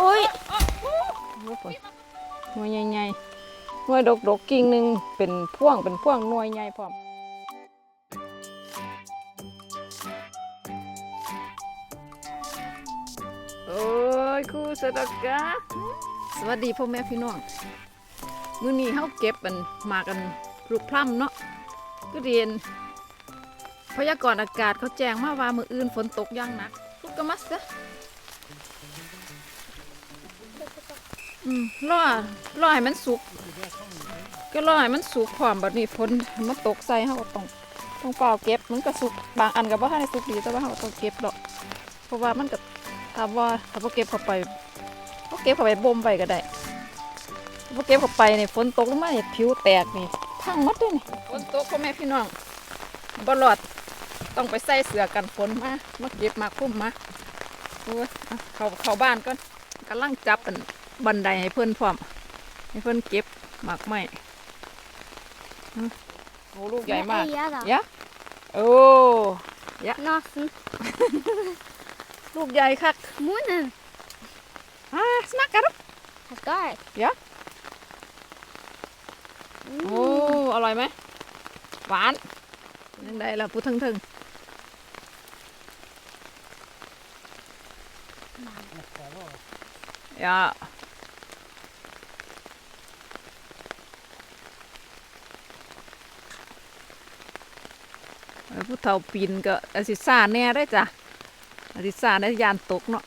โอ้ยโอ้ยหน่วยใหญ่ๆหน่วยดกดกๆกิ่งหนึ่งเป็นพ่วงเป็นพ่วงหน่วยใหญ่พร้อมโอ้ยครูสตกะสวัสดีพ่อแม่พี่น้องมื้อนี้เฮาเก็บมันมากันลูกพร่ำเนาะก็เรียนพยากรณ์อากาศเขาแจ้งมาว่ามื้ออื่นฝนตกอย่างหนักลูกกะมัสเด้อ อืมรอรอให้มันสุก ก็รอให้มันสุกพร้อมบัดนี้ฝนมันตกใส่เฮาก็ต้องต้องเปล่าเก็บมันก็สุกบางอันก็บ่ทันได้สุกดีแต่ว่าเฮาต้องเก็บดอกเพราะว่ามันก็ถ้าว่าถ้าบ่เก็บเข้าไปบ่เก็บเข้าไปบ่มไว้ก็ได้ถ้าบ่เก็บเข้าไปนี่ฝนตกลงมานี่ยผิวแตกนี่พังหมดเลยนี่ฝนตกพ่อแม่พี่น้องบ่รอดต้องไปใส่เสื้อกันฝนมามาเก็บมาคุ้มมาโอ้ยเขาเข้าบ้านก่อนกำลังจับอัน บันไดให้เพื่อนพร้อม ให้เพื่อนเก็บหมากไม้อืมโอ้ลูกใหญ่มาก Ja da. ยะโอ้ Nasen. ลูกใหญ่คัก Munnen. อ่าสนักกัน Vad geil. Ja. Mm. โอ้อร่อยไหมหวานยังไงล่ะพูดถึงถึงอย่า เออผู้เฒ่าปีนก็อาสิซ่าแน่ได้จ้ะอาสิซ่าในยานตกเนาะ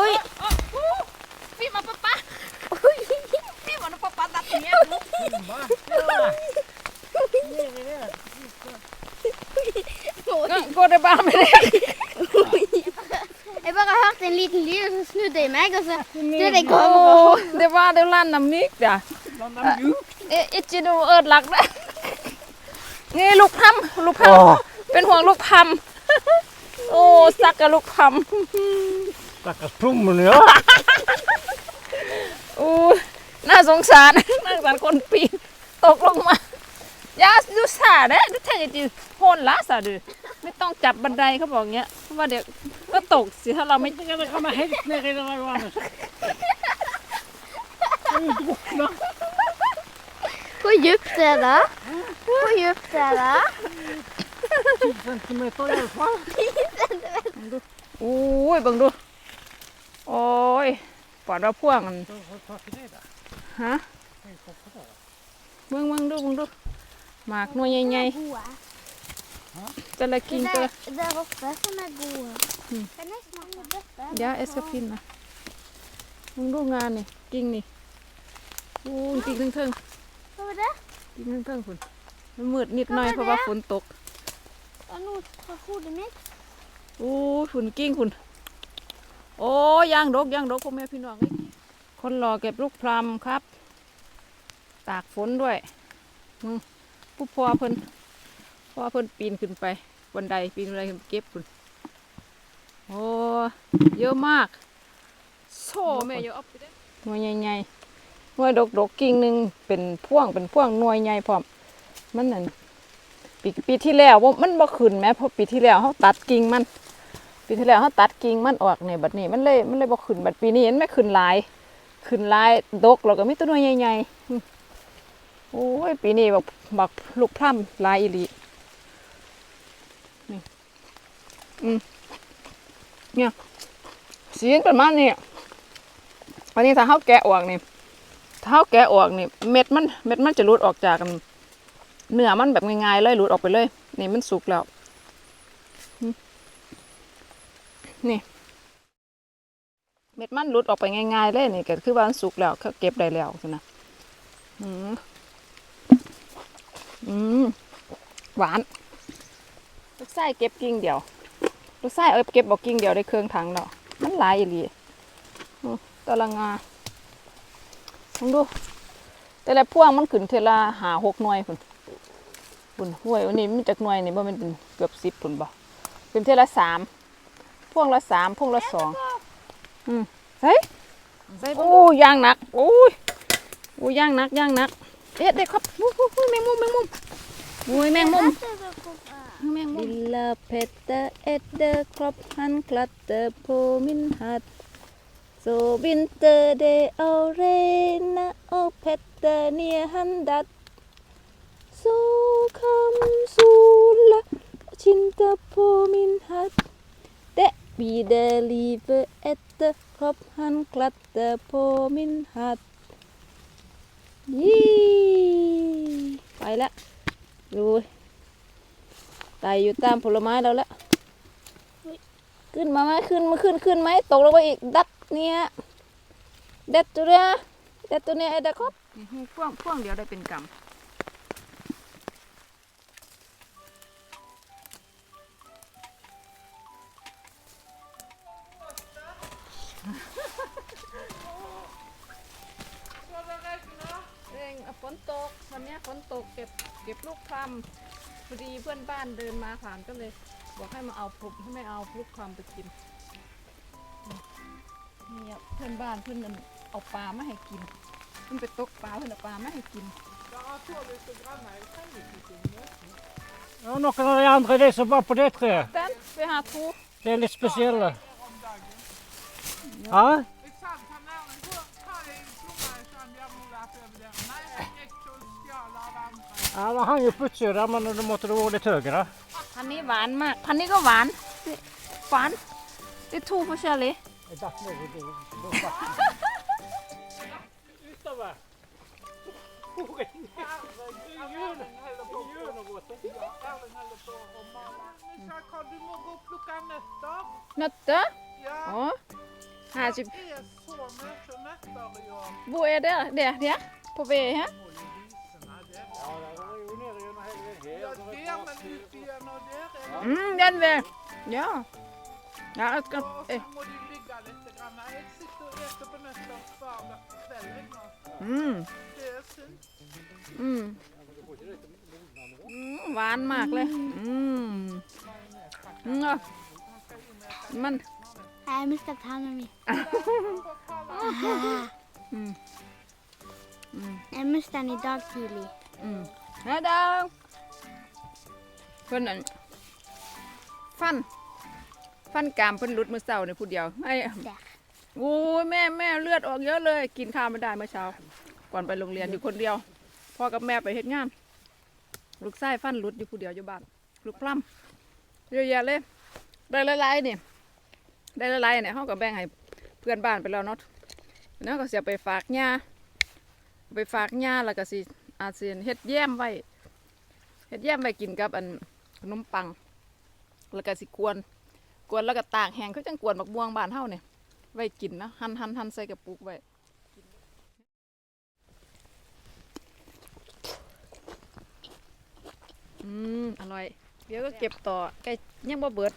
Oj. Filma pappa! Oj. Filma när pappa datt ner. Går det bra med dig? Jeg bare hørte en liten lyd, og så snudde jeg meg, og så snudde jeg over. Åh, det var det landet mykt ja. Eh, Ikke noe ødelagt det. นี่ลูกพัมลูกพัมเป็นห่วงลูกพัมโอ้สักกับลูกพัม Stackars plommon ja. อู้น่าสงสารน่าสงสารคนปีนตกลงมาอย่าดูสาเด้ดูแท้จริงๆโหนละสาดูไม่ต้องจับบันไดเขาบอกเงี้ยเพราะว่าเดี๋ยว ก็ตกสิถ้าเราไม่ Jag kan komma helt ner i den här vattnet. Hvor djupt er det? Hvor djupt er det? 10 centimeter i alla fall. โอ้ยเบังดู โอ้ยปอดว่าพ่วงอัน Så får jag ta till det där. ฮะเบิ่งเบิ่งดูเบิ่งดูหมากหน่วยใหญ่ Gode. ๆ แต่ละกิ่ง Det แต่ละ er der oppe som er gode. Mm. Kan jeg smake dette? เดี๋ยวเอสกาพินนะมึงดูงานนี่กิ่งนี่โอ้ยกิ่งเทิง Hva var det? ๆกิ่งเทิงๆคุณมันมืดนิดหน่อยเพราะว่าฝนตก Det er noe fra hodet mitt. โอ้ยฝุ่นกิ้งคุณโอ้ยยางดกยางดกพ่อแม่พี่น้องเอ้ยคนรอเก็บลูกพรำครับ ตากฝนด้วยมึงผู้พ่อเพิ่น พ่อเพิ่นปีนขึ้นไปบันไดปีนบันไดขึ้นเก็บคุณโอ้เยอะมากโซ่แม่เยอะเอาไปได้หน่วยใหญ่ๆหน่วยดกดกกิ่งหนึ่งเป็นพ่วงเป็นพ่วงหน่วยใหญ่พร้อมมันนั่นปีปีที่แล้วบ่ามันบ่ขึ้นแหม้เพราะปีที่แล้วเขาตัดกิ่งมัน ปีที่แล้วเขาตัดกิ่งมันออกเนี่ยบัดนี้มันเลยมันเลยบ่ขึ้นบัดปีนี้เห็นไหมขึ้นหลาย ขึ้นหลายดกแล้วก็มีตัวหน่วยใหญ่ๆโอ้ยปีนี้บักบักลูกพร่ำลายอีหลี นี่อืมเนี่ยสีนประมาณนี้อันนี้ถ้าเขาแกะออกนี่ถ้าเขาแกะออกนี่ เม็ดมัน เม็ดมันจะหลุดออกจากกันเนื้อมันแบบง่ายๆเลยหลุดออกไปเลย นี่มันสุกแล้ว นี่ เม็ดมันหลุดออกไปง่ายๆเลยนี่ก็คือว่ามันสุกแล้วเขาเก็บได้แล้วสินะอืมอืมหวาน ลูกไส้เก็บกิ่งเดียว ลูกไส้เออเก็บบอกกิ่งเดียวได้เครื่องถังแล้วมันหลายอีหลีอืมแตะละงาลองดู แต่ละพวงมันขึ้นเทอละหาหกหน่วยพุ่นพุ่นห้วยวันนี้มีจักหน่วยนี่บ่แมันเป็นเกือบสิบพุ่นบ่เป็นเทอละสามพวงละสามพวงละสองอืมใส่ใส่โอ้ย่างหนักโอ้ยโอ้ย่างหนักย่างหนักเอ๊ะได้ครับอู้หู้หู้แมงมุมแมงมุมโอ้ยแมงมุม Min. แมง ja Petter Edder Kropp han klatter på min hatt Så vinter det og regner og Petter ner han datt Så kom sola og kinte på min hatt Det blir livet etter Kropp han klatter på min hatt Yee. ไปละดู ไต่อยู่ตามผลไม้เราแล้วขึ้นมาไหมขึ้นมาขึ้นขึ้นไหมตกลงไปอีกดัดเนี่ยเด็ดตัวเนี้ยเด็ดตัวเนี้ยไอ้เด็กครับพ่วงพ่วงเดียวได้เป็นกำเร่งอะฝนตกวันเนี้ยฝนตกเก็บเก็บลูกคลำ พอดีเพื่อนบ้านเดินมาผ่านก็เลย บอกให้มาเอาพลุกให้ไม่เอาลูกคลำไปกินนี่อะเพื่อนบ้านเพื่อนนั่นเอาปลามาให้กินเพื่อนไปตกปลาเพื่อนเอาปลามาให้กิน Ja, noen av de andre de som var på det treet. ดันไปหาทู Det er litt spesielle. Ja? Av andra. Ja, det hang jo plutselig der, men da måtte det være litt høyere. พันนี้หวานมาก พันนี้ก็หวาน หวาน det er to forskjellige Jeg datt ned i det. Utover. Erling håller på Erling håller på och maler. Men så kan du må gå och plocka nötter. นัตเตอ Ja, อ๋อห้าสิบ det är så mycket nötter i år. บัวเด้อเดี๋ยวเดี๋ยว på ved Mm, den väg. Ja. Ja, jag ska... Och Eh. så må du ligga lite grann. Nej, jag sitter och äter på nötter kvar på kvällen. och Mm. Det är synd. อืมอืมหวานมากเลย อืมอืมอะมัน Nej, jag måste ta hand om mig. อืมอืม Jag måste den idag tidlig. อืมนะดาว เพิ่นนั่นฟัน ฟันกรามเพิ่นหลุดเมื่อเช้านี่ผู้เดียวไอ้ Där. โอ้ยแม่แม่เลือดออกเยอะเลย กินข้าวไม่ได้เมื่อเช้า ก่อนไปโรงเรียนอยู่คนเดียวพ่อกับแม่ไปเฮ็ดงานลูกชายฟันหลุดอยู่ผู้เดียวอยู่บ้านลูกพร่ำเยอะแยะเลยได้หลายๆนี่ได้หลายๆเนี่ยเขาก็แบ่งให้เพื่อนบ้านไปแล้วเนาะแล้วก็เสียไปฝากย่าไปฝากย่าแล้วก็สิอาจสิเฮ็ดแย้มไว้เฮ็ดแย้มไว้กินกับอัน ขนมปัง แล้วก็สิกวน กวนแล้วก็ตากแห้งเขาจังกวนบักม่วงบ้านเฮาเนี่ยไว้กินนะหั่นหั่นหั่นใส่กระปุกไว้อืมอร่อย เดี๋ยวก็เก็บต่อใกล้ยังบ่เบิด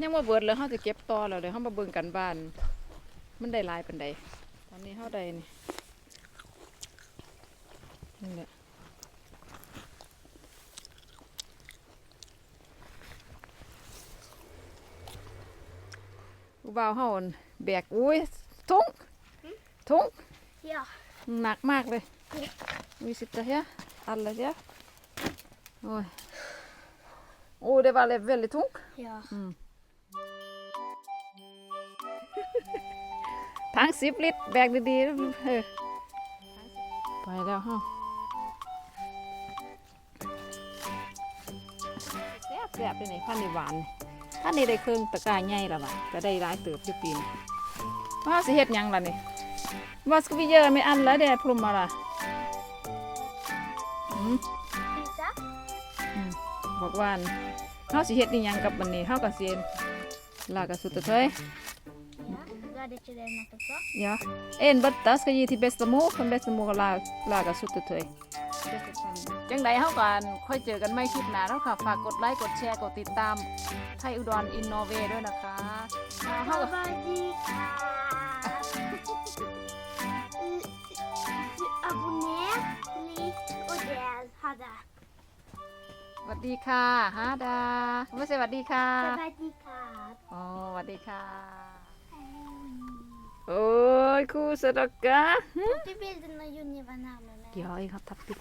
ยังบ่เบิดแล้วเฮาจะเก็บต่อแล้วเดี๋ยวเฮามาเบิ่งกันบ้าน มันได้หลายปานใดตอนนี้เฮาได้นี่นี่แหละ ผู้บ่าวเฮาอั่นแบกอุ้ยทุงทุง Ja. หนักมากเลยมีสิทธิ์จะเฮียอันเลยเจ้าโอ้ยโอ้ det var väldigt tungt Ja. ทั้งสิบลิตรแบกดีๆนะเออไปแล้วฮะแซ่บแซ่บๆเลยนี่พันนี่หวาน พันนี่ได้เครื่องตะกร้ายใหญ่แล้วว่ะก็ได้หลายเติบอยู่ปีนว่าสิเฮ็ดหยังล่ะนี่ว่าสกวิเยอร์ไม่อันแล้วเด้พรุมมาล่ะอืม Visa. บอกว่าอั่นเฮาสิเฮ็ดอีหยังกับมันนี้เฮาก็สิลากระสุดตะเทย Ja. Du hade inte det något också? Ja. En bøtta skal gi til bestemor, for bestemor har lag, laga suttetøy. จังใดเฮากันค่อยเจอกันไม่คลิปหน้าแล้วค่ะ ฝากกดไลค์กดแชร์กดติดตามไทยอุดรอินโนเวด้วยนะคะเฮาก็ Abonner. Abonner, lik och del. Ha det. สวัสดีค่ะฮาดาไม่ใช่สวัสดีค่ะ Sawadikap. อ๋อสวัสดีค่ะโอ้ยครูสดกะ Du bilden när Jonny var närmare mig. Ja, jag Yağ katapik.